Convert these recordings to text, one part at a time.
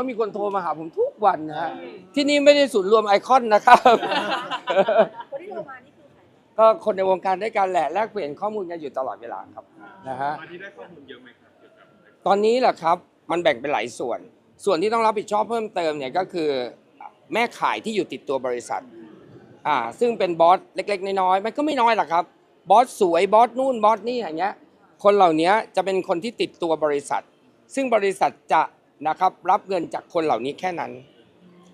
ก็มีคนโทรมาหาผมทุกวันนะฮะที่นี่ไม่ได้ศูนย์รวมไอคอนนะครับ คนที่โทรมานี่คือใครก็คนในวงการด้วยกันแหละแลกเปลี่ยนข้อมูลกันอยู่ตลอดเวลาครับนะฮะมาที่ได้ข้อมูลเยอะไหมครับเกี่ยวกับตอนนี้แหละครับมันแบ่งเป็นหลายส่วน ส่วนที่ต้องรับผิดชอบเพิ่มเติมเนี่ยก็คือแม่ขายที่อยู่ติดตัวบริษัทอ่าซึ่งเป็นบอสเล็ก ๆ น้อยๆมันก็ไม่น้อยหรอกครับบอสสวยบอสนู่นบอสนี่อย่างเงี้ยคนเหล่านี้จะเป็นคนที่ติดตัวบริษัท ซึ่งบริษัทจะ นะครับรับเงินจากคนเหล่านี้แค่นั้น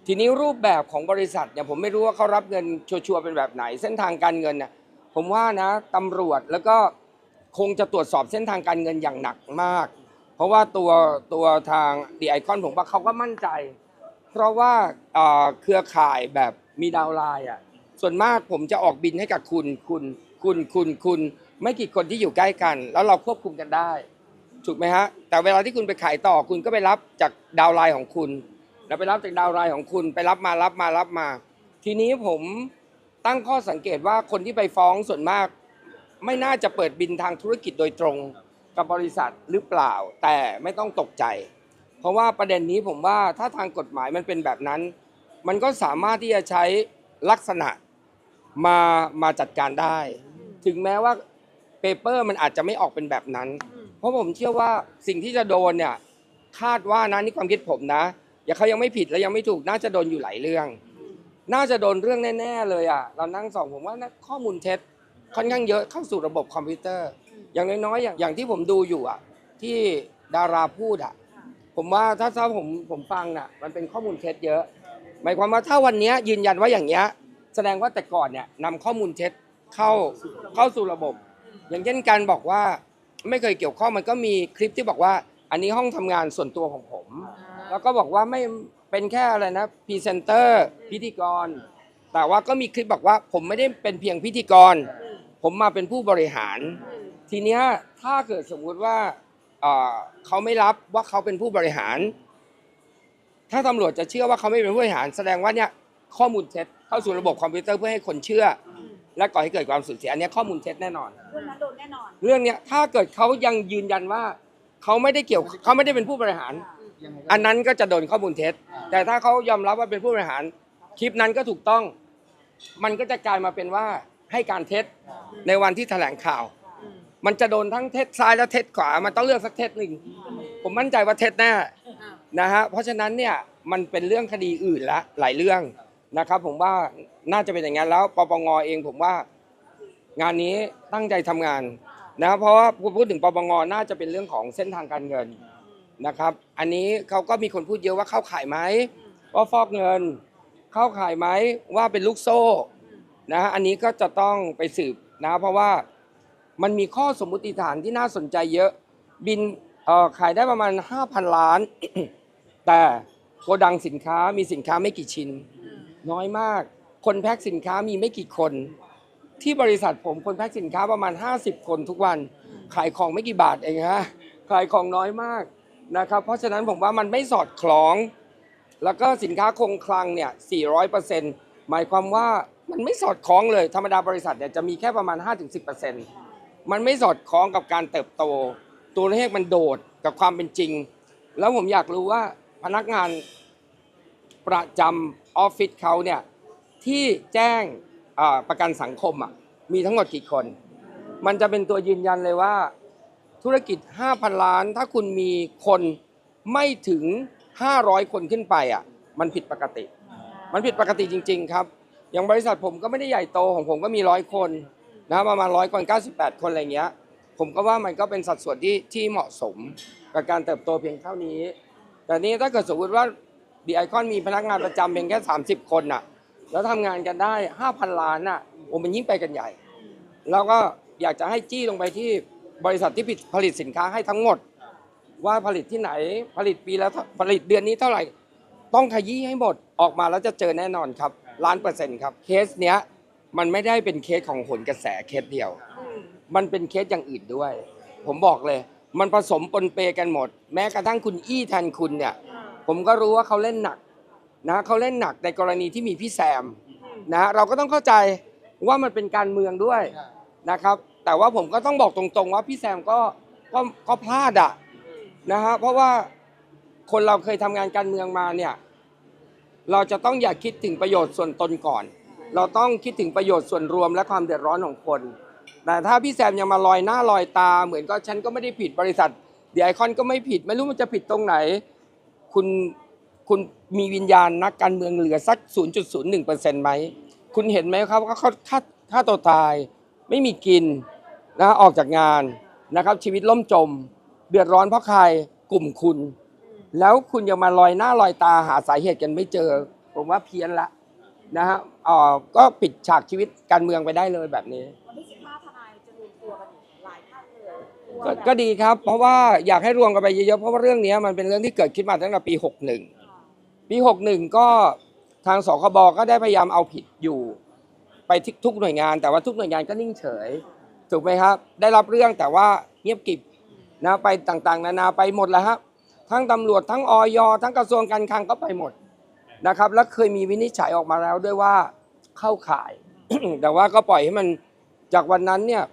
ทีนี้รูปแบบของบริษัทเนี่ยผมไม่รู้ว่าเขารับเงินชัวร์ๆเป็นแบบไหน เส้นทางการเงินเนี่ยผมว่านะตำรวจแล้วก็คงจะตรวจสอบเส้นทางการเงินอย่างหนักมาก เพราะว่าตัวตัวทางดีไอคอนผมว่าเขาก็มั่นใจ เพราะว่าเครือข่ายแบบมีดาวไลน์อะส่วนมากผมจะออกบินให้กับคุณคุณคุณคุณคุณไม่กี่คนที่อยู่ใกล้กัน แล้วเราควบคุมกันได้ ถูกไหมฮะแต่เวลาที่คุณไปขายต่อคุณก็ไปรับจากดาวไลน์ของคุณ แล้วไปรับจากดาวไลน์ของคุณไปรับมารับมารับมา ทีนี้ผมตั้งข้อสังเกตว่าคนที่ไปฟ้องส่วนมาก ไม่น่าจะเปิดบินทางธุรกิจโดยตรงกับบริษัทหรือเปล่า แต่ไม่ต้องตกใจ เพราะว่าประเด็นนี้ผมว่าถ้าทางกฎหมายมันเป็นแบบนั้น มันก็สามารถที่จะใช้ลักษณะมามาจัดการได้ ถึงแม้ว่าเปเปอร์มันอาจจะไม่ออกเป็นแบบนั้น ราะผมเชื่อว่าสิ่งที่จะโดนเนี่ยคาดว่านะนี่ความคิดผมนะ อย่าเขายังไม่ผิดและยังไม่ถูกน่าจะโดนอยู่หลายเรื่อง น่าจะโดนเรื่องแน่ๆเลยอะเรานั่งส่องผมว่านะข้อมูลเท็จค่อนข้างเยอะเข้าสู่ระบบคอมพิวเตอร์ อย่างน้อยๆอย่างอย่างที่ผมดูอยู่อะที่ดาราพูดอะผมว่าถ้าถ้าผมผมฟังน่ะมันเป็นข้อมูลเท็จเยอะ หมายความว่าถ้าวันนี้ยยืนยันว่าอย่างเงี้ยแสดงว่าแต่ก่อนเนี่ยนำข้อมูลเท็จเข้าเข้าสู่ระบบ อย่างเช่นการบอกว่า ไม่เคยเกี่ยวข้องมันก็มีคลิปที่บอกว่า อันนี้ห้องทำงานส่วนตัวของผม แล้วก็บอกว่าไม่เป็นแค่อะไรนะพรีเซนเตอร์พิธีกร แต่ว่าก็มีคลิปบอกว่า ผมไม่ได้เป็นเพียงพิธีกร ผมมาเป็นผู้บริหาร ทีเนี้ยถ้าเกิดสมมุติว่าเอ่อเขาไม่รับว่าเขาเป็นผู้บริหาร ถ้าตำรวจจะเชื่อว่าเขาไม่เป็นผู้บริหาร แสดงว่าเนี่ยข้อมูลเท็จเข้าสู่ระบบคอมพิวเตอร์เพื่อให้คนเชื่อ และก่อให้เกิดความสูญเสียอันเนี้ยข้อมูลเท็จแน่นอน เรื่องนั้นโดนแน่นอน เรื่องเนี้ยถ้าเกิดเขายังยืนยันว่าเขาไม่ได้เกี่ยวเขาไม่ได้เป็นผู้บริหารอันนั้นก็จะโดนข้อมูลเท็จ แต่ถ้าเขายอมรับว่าเป็นผู้บริหาร คลิปนั้นก็ถูกต้อง มันก็จะกลายมาเป็นว่าให้การเท็จในวันที่แถลงข่าว มันจะโดนทั้งเท็จซ้ายและเท็จขวา มันต้องเลือกสักเท็จหนึ่ง ผมมั่นใจว่าเท็จแน่นะฮะ เพราะฉะนั้นเนี่ยมันเป็นเรื่องคดีอื่นละหลายเรื่องนะครับ ผมว่า น่าจะเป็นอย่างนั้นแล้วปปงเองผมว่างานนี้ตั้งใจทำงานนะเพราะว่าพูดถึงปปงน่าจะเป็นเรื่องของเส้นทางการเงินนะครับ อันนี้เขาก็มีคนพูดเยอะว่าเข้าขายไหมว่าฟอกเงิน เข้าขายไหมว่าเป็นลูกโซ่นะฮะอันนี้ก็จะต้องไปสืบนะเพราะว่ามันมีข้อสมมุติฐานที่น่าสนใจเยอะบินขายได้ประมาณ 5,000 ล้าน แต่โกดังสินค้ามีสินค้าไม่กี่ชิ้น น้อยมาก คนแพ็คสินค้ามีไม่กี่คน ที่บริษัทผมคนแพ็คสินค้าประมาณ 50 คนทุกวัน ขายของไม่กี่บาทเองฮะขายของน้อยมากนะครับ เพราะฉะนั้นผมว่ามันไม่สอดคล้อง แล้วก็สินค้าคงคลังเนี่ย 400%หมายความว่ามันไม่สอดคล้องเลย ธรรมดาบริษัทเนี่ยจะมีแค่ประมาณ 5-10%มันไม่สอดคล้องกับการเติบโต ตัวเลขมันโดดกับความเป็นจริง แล้วผมอยากรู้ว่าพนักงานประจำออฟฟิศเขาเนี่ย ที่แจ้งประกันสังคมอะมีทั้งหมดกี่คน มันจะเป็นตัวยืนยันเลยว่า ธุรกิจ 5,000 ล้าน ถ้าคุณมีคนไม่ถึง 500 คนขึ้นไปอะมันผิดปกติ มันผิดปกติจริง ๆ ครับ อย่างบริษัทผมก็ไม่ได้ใหญ่โตของผมก็มีร้อยคนนะประมาณร้อยคน98 คนอะไรเงี้ย ผมก็ว่ามันก็เป็นสัดส่วนที่ที่เหมาะสมกับการเติบโตเพียงเท่านี้ แต่นี้ถ้าเกิดสมมติว่าดีไอคอนมีพนักงานประจำเพียงแค่ 30 คนน่ะ แล้วทำงานกันได้ 5,000 ล้านน่ะโอ้มันยิ่งไปกันใหญ่ แล้วก็อยากจะให้จี้ลงไปที่บริษัทที่ผลิตสินค้าให้ทั้งหมด ว่าผลิตที่ไหนผลิตปีแล้วผลิตเดือนนี้เท่าไหร่ ต้องขยี้ให้หมดออกมาแล้วจะเจอแน่นอนครับล้านเปอร์เซ็นต์ครับเคสเนี้ยมันไม่ได้เป็นเคสของผลกระแสเคสเดียว มันเป็นเคสอย่างอื่นด้วย ผมบอกเลย มันผสมปนเปกันหมด แม้กระทั่งคุณอี้แทนคุณเนี่ย ผมก็รู้ว่าเขาเล่นหนัก นะเขาเล่นหนักในกรณีที่มีพี่แซมนะเราก็ต้องเข้าใจว่ามันเป็นการเมืองด้วยนะครับ แต่ว่าผมก็ต้องบอกตรงๆ ว่าพี่แซมก็ก็ก็พลาดอะนะฮะเพราะว่าคนเราเคยทำงานการเมืองมาเนี่ย เราจะต้องอย่าคิดถึงประโยชน์ส่วนตนก่อน เราต้องคิดถึงประโยชน์ส่วนรวมและความเดือดร้อนของคน แต่ถ้าพี่แซมยังมาลอยหน้าลอยตา เหมือนก็ฉันก็ไม่ได้ผิดบริษัทเดียไอคอนก็ไม่ผิด ไม่รู้มันจะผิดตรงไหน คุณ คุณมีวิญญาณนักการเมืองเหลือสัก 0.01%ไหม คุณเห็นไหมครับว่าเขาฆ่าฆ่าตัวตาย ไม่มีกินนะออกจากงานนะครับชีวิตล่มจม เดือดร้อนเพราะใครกลุ่มคุณ แล้วคุณยังมาลอยหน้าลอยตาหาสาเหตุกันไม่เจอ ผมว่าเพี้ยนละนะฮะเอ่อก็ปิดฉากชีวิตการเมืองไปได้เลยแบบนี้วันที่15ทนายจะรวมตัวกันหลายท่านเลยตัวก็แบบก็ดีครับ เพราะว่าอยากให้รวมกันไปเยอะๆเพราะว่าเรื่องนี้มันเป็นเรื่องที่เกิดขึ้นมาตั้งแต่ปี 61 ปี61 ก็ทางสคบก็ได้พยายามเอาผิดอยู่ ไปทุกหน่วยงานแต่ว่าทุกหน่วยงานก็นิ่งเฉย ถูกไหมครับ ได้รับเรื่องแต่ว่าเงียบกิบนะไปต่างๆ นานาไปหมดแล้วครับทั้งตำรวจทั้งออยทั้งกระทรวงการคลังก็ไปหมดนะครับ แล้วเคยมีวินิจฉัยออกมาแล้วด้วยว่าเข้าข่าย แต่ว่าก็ปล่อยให้มันจากวันนั้นเนี่ย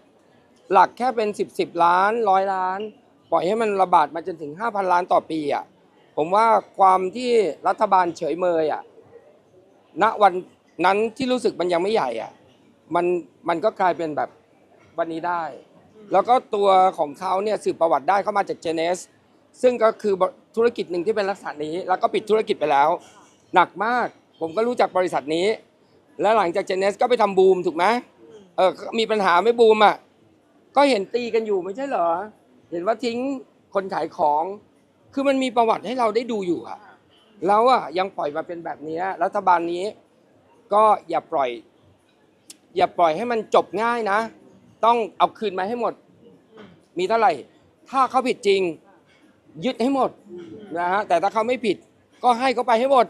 หลักแค่เป็น 10 10ล้านร้อยล้าน ปล่อยให้มันระบาดมาจนถึง 5,000 ล้านต่อปีอะ ผมว่าความที่รัฐบาลเฉยเมยอะณวันนั้นที่รู้สึกมันยังไม่ใหญ่อะมันมันก็กลายเป็นแบบวันนี้ได้ แล้วก็ตัวของเขาเนี่ยสืบประวัติได้เข้ามาจากเจเนสซึ่งก็คือธุรกิจหนึ่งที่เป็นลักษณะนี้ แล้วก็ปิดธุรกิจไปแล้ว หนักมากผมก็รู้จักบริษัทนี้ แล้วหลังจากเจเนสก็ไปทำบูมถูกไหมเออมีปัญหาไม่บูมอะก็เห็นตีกันอยู่ไม่ใช่เหรอ เห็นว่าทิ้งคนขายของ คือมันมีประวัติให้เราได้ดูอยู่อะแล้วอะยังปล่อยมาเป็นแบบนี้รัฐบาลนี้ ก็อย่าปล่อย อย่าปล่อยให้มันจบง่ายนะ ต้องเอาคืนมาให้หมด มีเท่าไหร่ ถ้าเขาผิดจริง ยึดให้หมดนะฮะแต่ถ้าเขาไม่ผิด ก็ให้เขาไปให้หมด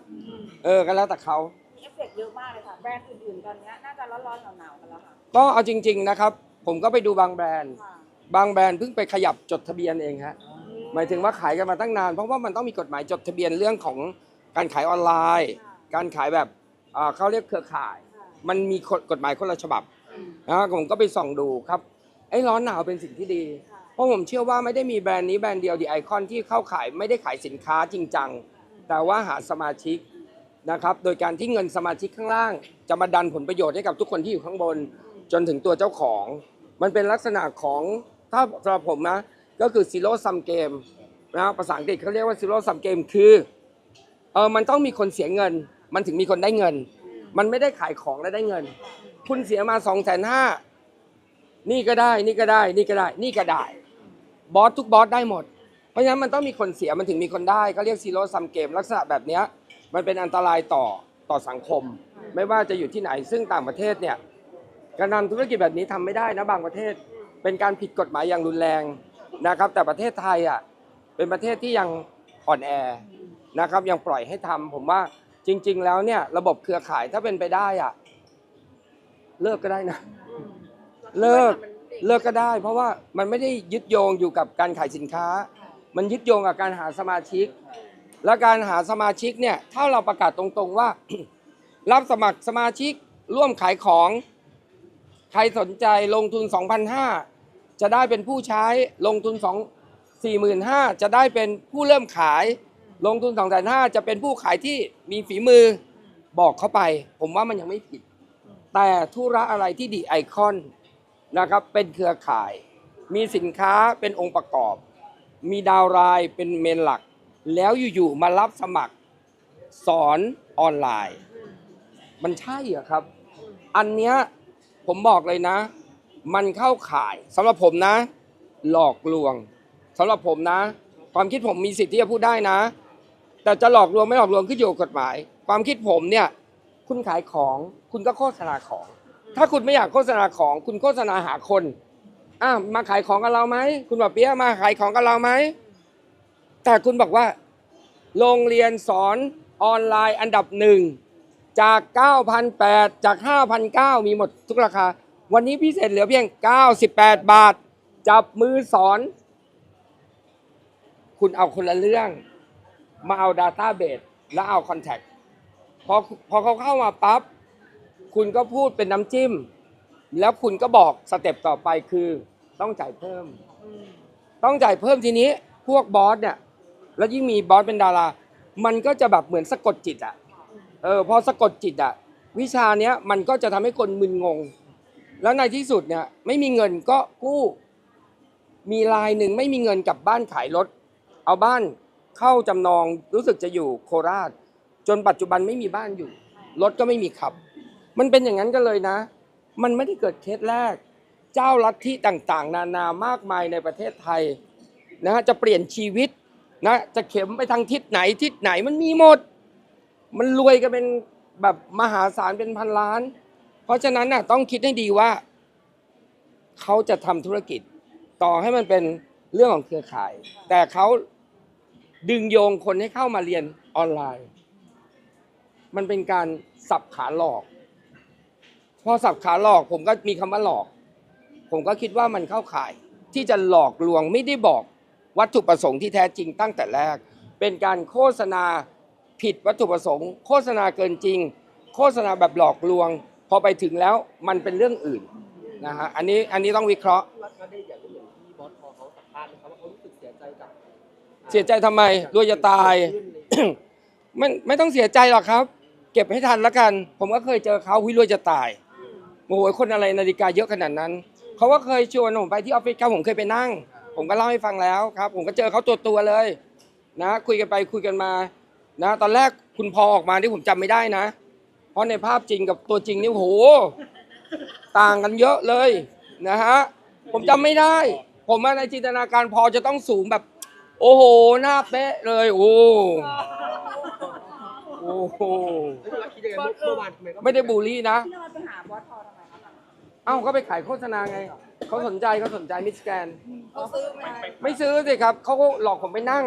เออก็แล้วแต่เขามีเอฟเฟกต์เยอะมากเลยค่ะแบรนด์อื่นๆตอนเนี้ยน่าจะร้อนๆหนาวๆกันแล้วค่ะก็เอาจริง ๆนะครับ ผมก็ไปดูบางแบรนด์ค่ะบางแบรนด์เพิ่งไปขยับจดทะเบียนเองฮะ หมายถึงว่าขายกันมาตั้งนาน เพราะว่ามันต้องมีกฎหมายจดทะเบียนเรื่องของการขายออนไลน์ การขายแบบอ่าเขาเรียกเครือข่าย มันมีกฎกฎหมายคนละฉบับนะผมก็ไปส่องดูครับไอ้ร้อนหนาวเป็นสิ่งที่ดี เพราะผมเชื่อว่าไม่ได้มีแบรนด์นี้แบรนด์เดียวดีไอคอนที่เข้าขายไม่ได้ขายสินค้าจริงจังแต่ว่าหาสมาชิกนะครับ โดยการที่เงินสมาชิกข้างล่าง จะมาดันผลประโยชน์ให้กับทุกคนที่อยู่ข้างบน จนถึงตัวเจ้าของ มันเป็นลักษณะของถ้าสำหรับผมนะ ก็คือ zero sum game นะภาษาอังกฤษเขาเรียกว่า zero sum game คือเออมันต้องมีคนเสียเงิน มันถึงมีคนได้เงิน มันไม่ได้ขายของแล้วได้เงิน คุณเสียมาสองแสนห้านี่ก็ได้ นี่ก็ได้ นี่ก็ได้ นี่ก็ได้ บอสทุกบอสได้หมด เพราะฉะนั้นมันต้องมีคนเสียมันถึงมีคนได้ก็เรียกซีโร่ซัมเกมลักษณะแบบเนี้ยมันเป็นอันตรายต่อต่อสังคม ไม่ว่าจะอยู่ที่ไหนซึ่งต่างประเทศเนี่ยการทำธุรกิจแบบนี้ทำไม่ได้นะบางประเทศ เป็นการผิดกฎหมายอย่างรุนแรง นะครับ แต่ประเทศไทยอะเป็นประเทศที่ยังอ่อนแอนะครับยังปล่อยให้ทำผมว่าจริง ๆ แล้วเนี่ยระบบเครือข่ายถ้าเป็นไปได้อะเลิกก็ได้นะ เลิกเลิกก็ได้ เพราะว่ามันไม่ได้ยึดโยงอยู่กับการขายสินค้า มันยึดโยงกับการหาสมาชิก และการหาสมาชิกเนี่ยถ้าเราประกาศตรงๆว่า รับสมัครสมาชิกร่วมขายของ ใครสนใจลงทุน 2,500 จะได้เป็นผู้ใช้ลงทุน 2 45,000จะได้เป็นผู้เริ่มขาย ลงทุน2,500จะเป็นผู้ขายที่มีฝีมือบอกเข้าไป ผมว่ามันยังไม่ผิด แต่ธุระอะไรที่ดีไอคอนนะครับเป็นเครือข่าย มีสินค้าเป็นองค์ประกอบ มีดาวน์ไลน์เป็นเมนหลัก แล้วอยู่ๆมารับสมัครสอนออนไลน์ มันใช่เหรอครับ อันเนี้ยผมบอกเลยนะ มันเข้าข่ายสำหรับผมนะ หลอกลวงสำหรับผมนะ ความคิดผมมีสิทธิ์ที่จะพูดได้นะ แต่จะหลอกลวงไม่หลอกลวงขึ้นอยู่กับกฎหมาย ความคิดผมเนี่ย คุณขายของคุณก็โฆษณาของ ถ้าคุณไม่อยากโฆษณาของ คุณโฆษณาหาคนอะมาขายของกับเราไหมคุณบอกเปียะมาขายของกับเราไหมแต่คุณบอกว่า โรงเรียนสอนออนไลน์อันดับหนึ่งจาก 9,800 จาก 5,900 มีหมดทุกราคา วันนี้พิเศษเหลือเพียง 98 บาท จับมือสอน คุณเอาคนละเรื่อง มาเอา Database แล้วเอา Contact พอพอเขาเข้ามาปั๊บคุณก็พูดเป็นน้ำจิ้ม แล้วคุณก็บอกสเต็ปต่อไปคือต้องจ่ายเพิ่ม ต้องจ่ายเพิ่มทีนี้พวกบอสเนี่ย แล้วยิ่งมีบอสเป็นดารา มันก็จะแบบเหมือนสะกดจิตอะเออพอสะกดจิตอะวิชาเนี้ยมันก็จะทำให้คนมึนงง แล้วในที่สุดเนี่ยไม่มีเงินก็กู้มีรายหนึ่งไม่มีเงินกลับบ้านขายรถ เอาบ้านเข้าจำนองรู้สึกจะอยู่โคราช จนปัจจุบันไม่มีบ้านอยู่รถก็ไม่มีขับ มันเป็นอย่างนั้นกันเลยนะ มันไม่ได้เกิดเคสแรก เจ้าลัทธิต่างๆ นานามากมายในประเทศไทยนะฮะจะเปลี่ยนชีวิตนะจะเข็มไปทางทิศไหนทิศไหนมันมีหมด มันรวยกันเป็นแบบมหาศาลเป็นพันล้าน ราะฉะนั้นน่ะต้องคิดให้ดีว่า เขาจะทำธุรกิจ ต่อให้มันเป็นเรื่องของเครือข่าย แต่เขาดึงโยงคนให้เข้ามาเรียนออนไลน์ มันเป็นการสับขาหลอก พอสับขาหลอกผมก็มีคำว่าหลอก ผมก็คิดว่ามันเข้าข่าย ที่จะหลอกลวงไม่ได้บอกวัตถุประสงค์ที่แท้จริงตั้งแต่แรก เป็นการโฆษณาผิดวัตถุประสงค์ โฆษณาเกินจริง โฆษณาแบบหลอกลวง พอไปถึงแล้วมันเป็นเรื่องอื่นนะฮะอันนี้อันนี้ต้องวิเคราะห์ก็ได้อย่างที่อย่างที่บอสพอเขาสัมภาษณ์นะครับว่าเขารู้สึกเสียใจกับเสียใจทำไมรวยจะตาย ไม่ไม่ต้องเสียใจหรอกครับ เก็บให้ทันแล้วกัน ผมก็เคยเจอเขาวิรวยจะตายโอ้โหคนอะไรนาฬิกาเยอะขนาดนั้นเขาก็เคยชวนผมไปที่ออฟฟิศครับผมเคยไปนั่ง ผมก็เล่าให้ฟังแล้วครับ ผมก็เจอเขาตัวตัวเลย นะ คุยกันไปคุยกันมา นะ ตอนแรกคุณพอออกมาที่ผมจำไม่ได้นะ เพราะในภาพจริงกับตัวจริงนี่โห ต่างกันเยอะเลยนะฮะ ผมจำไม่ได้ ผมว่าในจินตนาการพอจะต้องสูงแบบ โอ้โห หน้าเป๊ะเลย โอ้โอ้โหแล้วเราคิดยังไงเมื่อวานทำไมก็ไม่ได้บูลลี่นะ พี่นวัดไปหาบอสพอทำไมคะเอ้าก็ไปขายโฆษณาไง เขาสนใจเขาสนใจมิสแกน เขาซื้อไหมไม่ซื้อสิครับ เขาก็หลอกผมไปนั่ง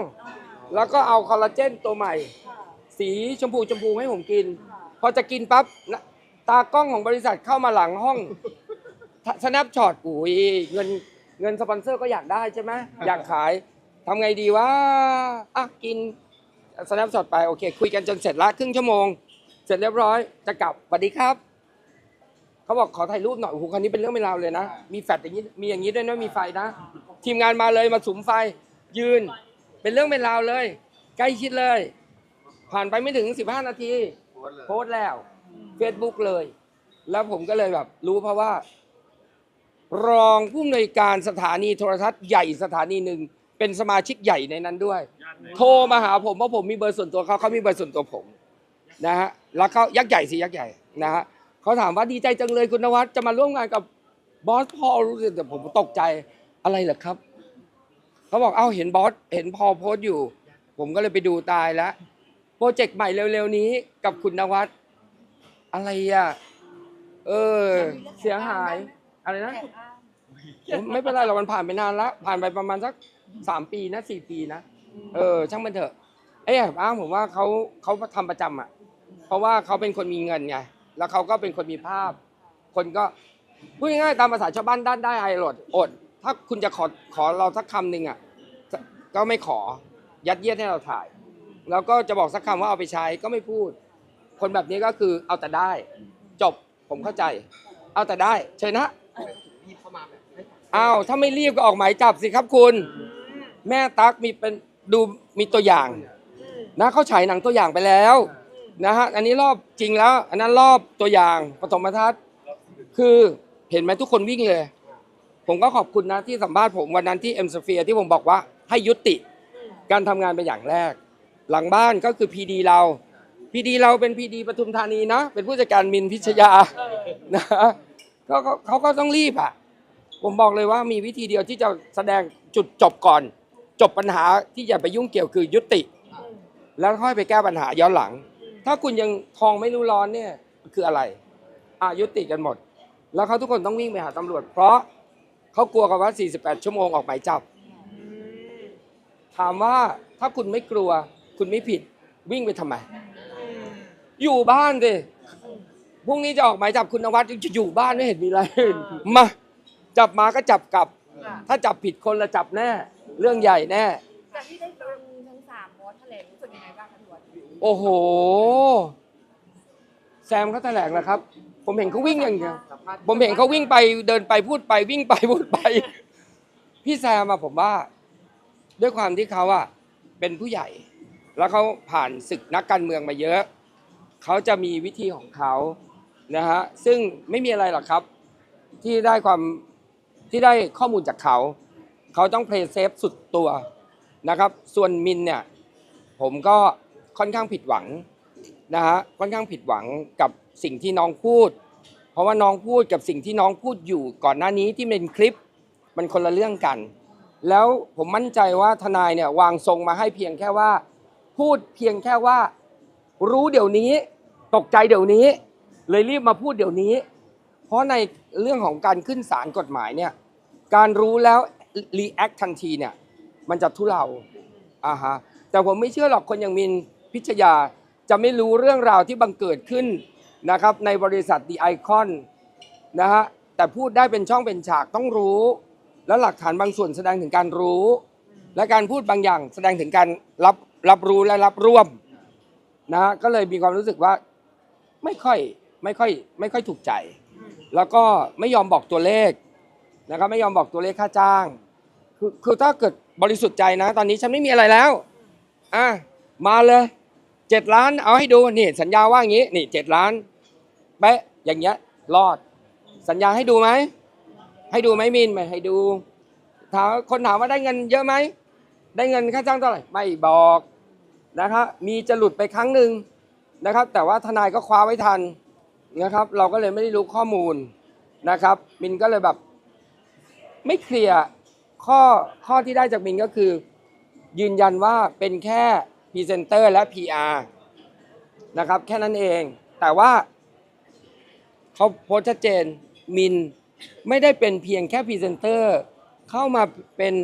แล้วก็เอาคอลลาเจนตัวใหม่ สีชมพูชมพูให้ผมกิน อจะกินปั๊บนะตากล้องของบริษัทเข้ามาหลังห้องสแนปช็อตอุ้ยเงินเงินสปอนเซอร์ก็อยากได้ใช่ไหมอยากขายทำไงดีวะอะกินสแนปช็อตไปโอเค คุยกันจนเสร็จละครึ่งชั่วโมง เสร็จเรียบร้อยจะกลับสวัสดีครับเขาบอกขอถ่ายรูปหน่อยโอ้โหคันนี้เป็นเรื่องเป็นราวเลยนะ มีแฟลชอย่างนี้มีอย่างนี้ด้วยนะมีไฟนะ ทีมงานมาเลยมาสุมไฟ ยืน เป็นเรื่องเป็นราวเลย ใกล้ชิดเลย ผ่านไปไม่ถึง 15 นาที โพสต์แล้ว Facebook เลย แล้วผมก็เลยแบบ รู้เพราะว่า รองผู้อำนวยการสถานีโทรทัศน์ใหญ่สถานีหนึ่งเป็นสมาชิกใหญ่ในนั้นด้วย ญาติไหนโทรมาหาผมเพราะผมมีเบอร์ส่วนตัวเขาเขามีเบอร์ส่วนตัวผมนะฮะแล้วเขายักษ์ใหญ่สิยักษ์ใหญ่นะฮะเขาถามว่าดีใจจังเลยคุณนวัดจะมาร่วมงานกับบอสพอลรู้สึกแต่ผมตกใจอะไรเหรอครับเขาบอกเอ้าเห็นบอสเห็นพอลโพสต์อยู่ ผมก็เลยไปดูตายแล้ว โปรเจกต์ใหม่เร็วๆนี้กับคุณนวัดอะไรอะ เออ เสียหายอะไรนะผมไม่เป็นไรหรอกมันผ่านไปนานละผ่านไปประมาณสักสามปีนะสี่ปีนะเออ ช่างมันเถอะไอ้แอบอ้างผมว่าเขาเขาทำประจำอะ เพราะว่าเขาเป็นคนมีเงินไงแล้วเขาก็เป็นคนมีภาพ คนก็พูดง่ายๆตามภาษาชาวบ้านด้านได้ไอรดอด ถ้าคุณจะขอขอเราสักคำหนึ่งอะก็ไม่ขอยัดเยียดให้เราถ่าย แล้วก็จะบอกสักคำว่าเอาไปใช้ก็ไม่พูด คนแบบนี้ก็คือเอาแต่ได้ จบผมเข้าใจ เอาแต่ได้ เชิญนะรีบเข้ามาแบบให้อ้าวถ้าไม่รีบก็ออกหมายจับสิครับคุณ แม่ตักมีเป็นดูมีตัวอย่าง นะเขาฉายหนังตัวอย่างไปแล้วนะฮะอันนี้รอบจริงแล้ว อันนั้นรอบตัวอย่างปฐมทัศน์คือเห็นไหมทุกคนวิ่งเลย ผมก็ขอบคุณนะที่สัมภาษณ์ผมวันนั้นที่เอ็มสเฟียที่ผมบอกว่าให้ยุติการทำงานเป็นอย่างแรก หลังบ้านก็คือพีดีเราพีดีเราเป็นพีดีปทุมธานีนะ เป็นผู้จัดการมินพิชยานะก็ก็เขาก็ต้องรีบอะ ผมบอกเลยว่ามีวิธีเดียวที่จะแสดงจุดจบก่อน จบปัญหาที่อย่าไปยุ่งเกี่ยวคือยุติ แล้วค่อยไปแก้ปัญหาย้อนหลัง ถ้าคุณยังทองไม่รู้ร้อนเนี่ยคืออะไรอะยุติกันหมด แล้วเขาทุกคนต้องวิ่งไปหาตำรวจ เพราะเขากลัวกันว่า 48 ชั่วโมงออกหมายจับ ถามว่าถ้าคุณไม่กลัว คุณไม่ผิดวิ่งไปทำไม อยู่บ้านสิพรุ่งนี้จะออกหมายจับคุณนวัดจะอยู่บ้านไม่เห็นมีอะไรมาจับมาก็จับกลับ ถ้าจับผิดคนละจับแน่ เรื่องใหญ่แน่ จากที่ได้ฟังทั้งสามบอสแถลงรู้สึกยังไงบ้างคะพี่วัดโอ้โห แซมเขาแถลงแล้วครับ ผมเห็นเขาวิ่งอย่างเดียวสัมภาษณ์ผมเห็นเขาวิ่งไปเดินไปพูดไปวิ่งไปพูดไป พี่แซมอะผมว่า ด้วยความที่เขาอะเป็นผู้ใหญ่ แล้วเขาผ่านศึกนักการเมืองมาเยอะ เขาจะมีวิธีของเขานะฮะซึ่งไม่มีอะไรหรอกครับที่ได้ความที่ได้ข้อมูลจากเขา เขาต้องเพลย์เซฟสุดตัวนะครับ ส่วนมินเนี่ยผมก็ค่อนข้างผิดหวังนะฮะค่อนข้างผิดหวังกับสิ่งที่น้องพูด เพราะว่าน้องพูดกับสิ่งที่น้องพูดอยู่ก่อนหน้านี้ที่เป็นคลิปมันคนละเรื่องกัน แล้วผมมั่นใจว่าทนายเนี่ยวางทรงมาให้เพียงแค่ว่า พูดเพียงแค่ว่า รู้เดี๋ยวนี้ ตกใจเดี๋ยวนี้ เลยรีบมาพูดเดี๋ยวนี้ เพราะในเรื่องของการขึ้นศาลกฎหมายเนี่ยการรู้แล้วรีแอคทันทีเนี่ยมันจะทุเลาอ่าฮะแต่ผมไม่เชื่อหรอกคนอย่างมินพิชยาจะไม่รู้เรื่องราวที่บังเกิดขึ้นนะครับในบริษัทดีไอคอนนะฮะแต่พูดได้เป็นช่องเป็นฉากต้องรู้ แล้วหลักฐานบางส่วนแสดงถึงการรู้ และการพูดบางอย่างแสดงถึงการรับ รับรู้และรับร่วมนะฮะก็เลยมีความรู้สึกว่าไม่ค่อยไม่ค่อยไม่ค่อยถูกใจ แล้วก็ไม่ยอมบอกตัวเลขนะครับไม่ยอมบอกตัวเลขค่าจ้าง คือคือถ้าเกิดบริสุทธิ์ใจนะ ตอนนี้ฉันไม่มีอะไรแล้วอะมาเลยเจ็ดล้านเอาให้ดูนี่สัญญาว่าอย่างนี้นี่เจ็ดล้านเป๊ะอย่างเงี้ยรอด สัญญาให้ดูไหมให้ดูไหมมินไม่ให้ดูถามคนถามว่าได้เงินเยอะไหมได้เงินค่าจ้างเท่าไหร่ไม่บอก นะครับมีจะหลุดไปครั้งหนึ่งนะครับ แต่ว่าทนายก็คว้าไว้ทันนะครับ เราก็เลยไม่ได้รู้ข้อมูลนะครับ มินก็เลยแบบไม่เคลียร์ข้อข้อที่ได้จากมินก็คือ ยืนยันว่าเป็นแค่พรีเซนเตอร์และ PR นะครับ แค่นั้นเอง แต่ว่าเขาโพสต์ชัดเจนมินไม่ได้เป็นเพียงแค่พรีเซนเตอร์เข้ามาเป็น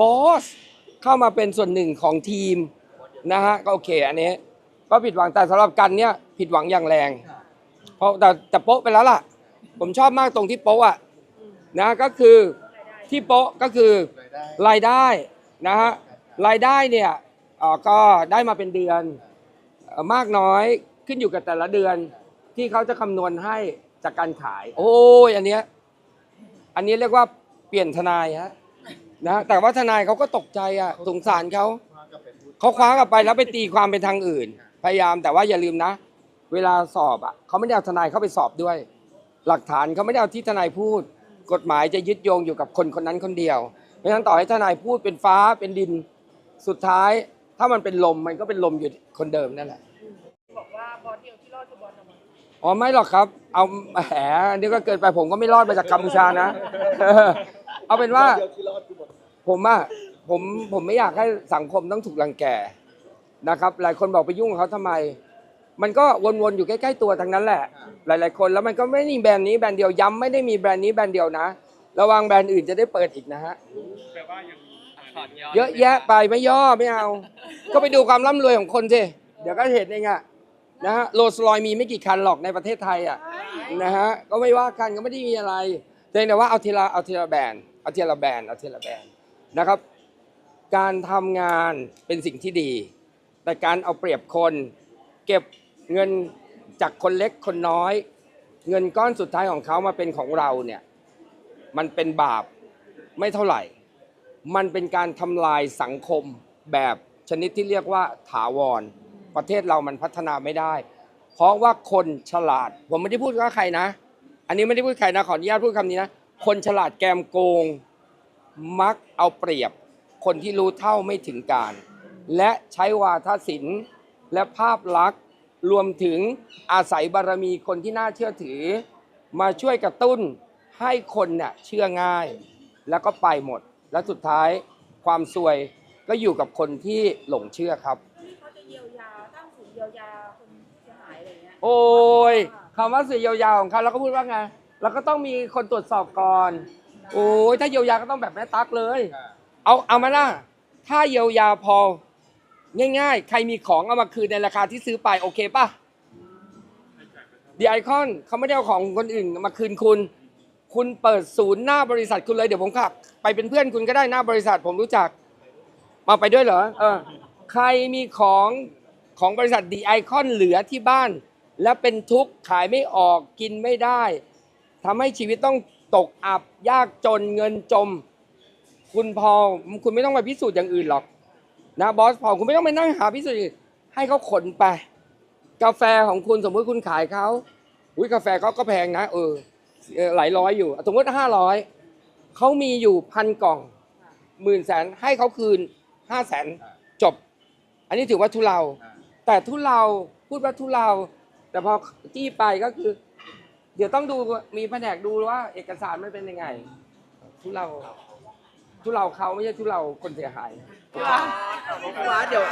บอสเข้ามาเป็นส่วนหนึ่งของทีม นะฮะก็โอเคอันนี้ ก็ผิดหวังแต่สำหรับกันเนี่ยผิดหวังอย่างแรง เพราะแต่แต่โป๊ะไปแล้วล่ะ ผมชอบมากตรงที่โป๊ะอะนะก็คือที่โป๊ะก็คือรายได้นะฮะรายได้เนี่ยเอ่อก็ได้มาเป็นเดือนเอ่อมากน้อยขึ้นอยู่กับแต่ละเดือน ที่เขาจะคำนวณให้จากการขาย โอ้ยอันเนี้ยอันนี้เรียกว่าเปลี่ยนทนายฮะนะแต่ว่าทนายเขาก็ตกใจอะสงสารเขา เขาคว้ากลับไปแล้วไปตีความเป็นทางอื่น พยายามแต่ว่าอย่าลืมนะ เวลาสอบอะเขาไม่ได้เอาทนายเข้าไปสอบด้วย หลักฐานเขาไม่ได้เอาที่ทนายพูด กฎหมายจะยึดโยงอยู่กับคนคนนั้นคนเดียว เพราะฉะนั้นต่อให้ทนายพูดเป็นฟ้าเป็นดินสุดท้าย ถ้ามันเป็นลมมันก็เป็นลมอยู่คนเดิมนั่นแหละบอกว่าบอสเดียวที่รอดคือบอสออกมาอ๋อไม่หรอกครับ เอาแหมนนี้ก็เกินไปผมก็ไม่รอดมาจากกัมพูชานะ เอาเป็นว่าเดียวที่รอดคือหมดผมอะ ผมผมไม่อยากให้สังคมต้องถูกรังแกนะครับ หลายคนบอกไปยุ่งกับเขาทำไม มันก็วนๆอยู่ใกล้ๆตัวทั้งนั้นแหละ หลาย ๆ คนแล้วมันก็ไม่ได้มีแบรนด์นี้แบรนด์เดียวย้ำไม่ได้มีแบรนด์นี้แบรนด์เดียวนะ ระวังแบรนด์อื่นจะได้เปิดอีกนะฮะแปลว่ายังมีเยอะแยะไปไม่ย่อไม่เอา ก็ไปดูความร่ำรวยของคนสิเดี๋ยวก็เห็นเองอะนะฮะโรลส์รอยซ์มีไม่กี่คันหรอกในประเทศไทยอะนะฮะก็ไม่ว่ากันก็ไม่ได้มีอะไรแต่แต่ว่าเอาทีละเอาทีละแบรนด์เอาทีละแบรนด์เอาทีละแบรนด์นะครับ การทำงานเป็นสิ่งที่ดี แต่การเอาเปรียบคน เก็บเงินจากคนเล็กคนน้อย เงินก้อนสุดท้ายของเขามาเป็นของเราเนี่ยมันเป็นบาปไม่เท่าไหร่ มันเป็นการทำลายสังคมแบบชนิดที่เรียกว่าถาวร ประเทศเรามันพัฒนาไม่ได้ เพราะว่าคนฉลาด ผมไม่ได้พูดว่าใครนะ อันนี้ไม่ได้พูดใครนะขออนุญาตพูดคำนี้นะ คนฉลาดแกมโกง มักเอาเปรียบ คนที่รู้เท่าไม่ถึงการ และใช้วาทศิลป์และภาพลักษณ์รวมถึงอาศัยบารมีคนที่น่าเชื่อถือ มาช่วยกระตุ้นให้คนเนี่ยเชื่อง่าย แล้วก็ไปหมด แล้วสุดท้ายความซวยก็อยู่กับคนที่หลงเชื่อครับ ที่เขาจะเยียวยาตั้งศูนย์เยียวยาคนเสียหายอะไรเงี้ย โอ้ยคำว่าสื่อเยียวยาของเขาเราก็พูดว่าไงเราก็ต้องมีคนตรวจสอบก่อน โอ้ยถ้าเยียวยาก็ต้องแบบแม่ตั๊กเลย เอาเอามานะถ้าเยียวยาพอง่ายๆ ใครมีของเอามาคืนในราคาที่ซื้อไปโอเคป่ะดีไอคอนเขาไม่ได้เอาของคนอื่นมาคืนคุณ คุณเปิดศูนย์หน้าบริษัทคุณเลยเดี๋ยวผมขับไปเป็นเพื่อนคุณก็ได้หน้าบริษัทผมรู้จัก มาไปด้วยเหรอเออใครมีของของบริษัทดีไอคอนเหลือที่บ้าน แล้วเป็นทุกข์ขายไม่ออกกินไม่ได้ทำให้ชีวิตต้องตกอับยากจนเงินจม คุณพอคุณไม่ต้องไปพิสูจน์อย่างอื่นหรอกนะบอสพอคุณไม่ต้องไปนั่งหาพิสูจน์ให้เขาขนไป กาแฟของคุณสมมติคุณขายเขาอุ้ยกาแฟเขาก็แพงนะเออเออหลายร้อยอยู่ สมมติห้าร้อยเขามีอยู่พันกล่องหมื่นแสนให้เขาคืนห้าแสนจบ อันนี้ถือว่าทุเลาแต่ทุเลาพูดว่าทุเลาแต่พอจี้ไปก็คือ เดี๋ยวต้องดูมีแผนกดูว่าเอกสารมันเป็นยังไง ทุเลา ทุเลาเขาไม่ใช่ทุเลาคนเสียหายเดี๋ยว